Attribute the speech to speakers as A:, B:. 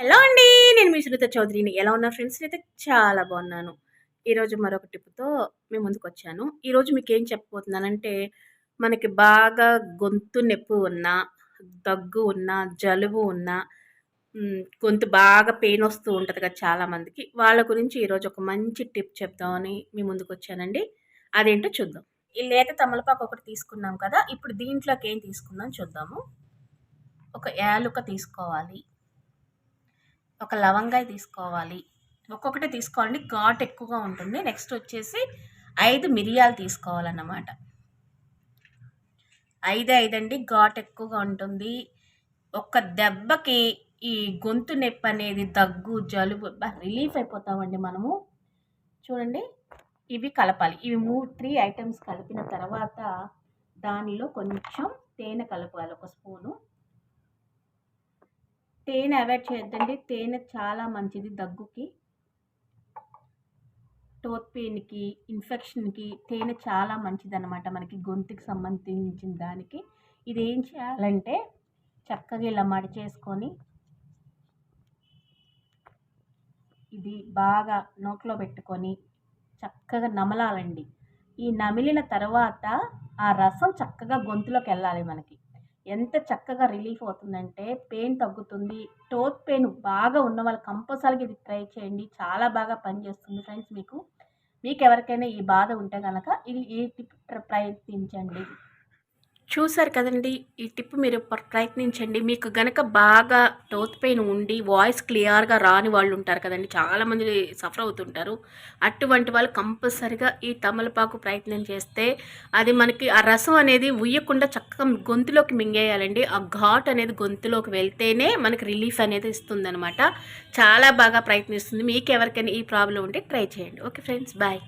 A: Hello అండి నేను మీ సునీత చౌదరిని. ఎలా ఉన్నా ఫ్రెండ్స్? అయితే చాలా బాగున్నాను. ఈరోజు మరొక టిప్తో మేము ముందుకు వచ్చాను. ఈరోజు మీకు ఏం చెప్పబోతున్నానంటే మనకి బాగా గొంతు నొప్పి ఉన్న దగ్గు ఉన్న జలుబు ఉన్నా గొంతు బాగా పెయిన్ వస్తూ ఉంటుంది కదా చాలామందికి. వాళ్ళ గురించి ఈరోజు ఒక మంచి టిప్ చెప్దామని మీ ముందుకు వచ్చానండి. అదేంటో చూద్దాం. ఈ లేత తమలపాకు ఒకటి తీసుకున్నాం కదా ఇప్పుడు దీంట్లోకి ఏం తీసుకుందాం చూద్దాము. ఒక యాలుక తీసుకోవాలి. ఒక లవంగాయ తీసుకోవాలి. ఒక్కొక్కటి తీసుకోవాలండి. ఘాట్ ఎక్కువగా ఉంటుంది. నెక్స్ట్ వచ్చేసి ఐదు మిరియాలు తీసుకోవాలన్నమాట. ఐదు ఐదండి. ఘాట్ ఎక్కువగా ఉంటుంది. ఒక్క దెబ్బకి ఈ గొంతు నొప్పి అనేది దగ్గు జలుబు రిలీఫ్ అయిపోతామండి మనము. చూడండి. ఇవి కలపాలి. ఇవి మూడు త్రీ ఐటమ్స్ కలిపిన తర్వాత దానిలో కొంచెం తేనె కలపాలి ఒక స్పూను. తేనె అవాయిడ్ చేయొద్దండి. తేనె చాలా మంచిది దగ్గుకి. టోత్ పెయిన్కి ఇన్ఫెక్షన్కి తేనె చాలా మంచిది అనమాట మనకి గొంతుకి సంబంధించిన దానికి. ఇది ఏం చేయాలంటే చక్కగా ఇలా మడి చేసుకొని ఇది బాగా నోట్లో పెట్టుకొని చక్కగా నమలాలండి. ఈ నమిలిన తర్వాత ఆ రసం చక్కగా గొంతులోకి వెళ్ళాలి మనకి. ఎంత చక్కగా రిలీఫ్ అవుతుందంటే పెయిన్ తగ్గుతుంది. టోత్ పెయిన్ బాగా ఉన్న వాళ్ళు కంపల్సరీగా ఇది ట్రై చేయండి. చాలా బాగా పనిచేస్తుంది ఫ్రెండ్స్ మీకు. మీకు ఎవరికైనా ఈ బాధ ఉంటే కనుక ఇది ఈ టిప్ ప్రయత్నించండి. చూసారు కదండి ఈ టిప్ మీరు ప్రయత్నించండి. మీకు గనక బాగా టోత్ పెయిన్ ఉండి వాయిస్ క్లియర్గా రాని వాళ్ళు ఉంటారు కదండి చాలామంది సఫర్ అవుతుంటారు. అటువంటి వాళ్ళు కంపల్సరిగా ఈ తమలపాకు ప్రయత్నం చేస్తే అది మనకి ఆ రసం అనేది ఉయ్యకుండా చక్కగా గొంతులోకి మింగేయాలండి. ఆ ఘాట్ అనేది గొంతులోకి వెళ్తేనే మనకి రిలీఫ్ అనేది ఇస్తుంది చాలా బాగా ప్రయత్నిస్తుంది. మీకు ఎవరికైనా ఈ ప్రాబ్లం ఉంటే ట్రై చేయండి. Okay friends bye.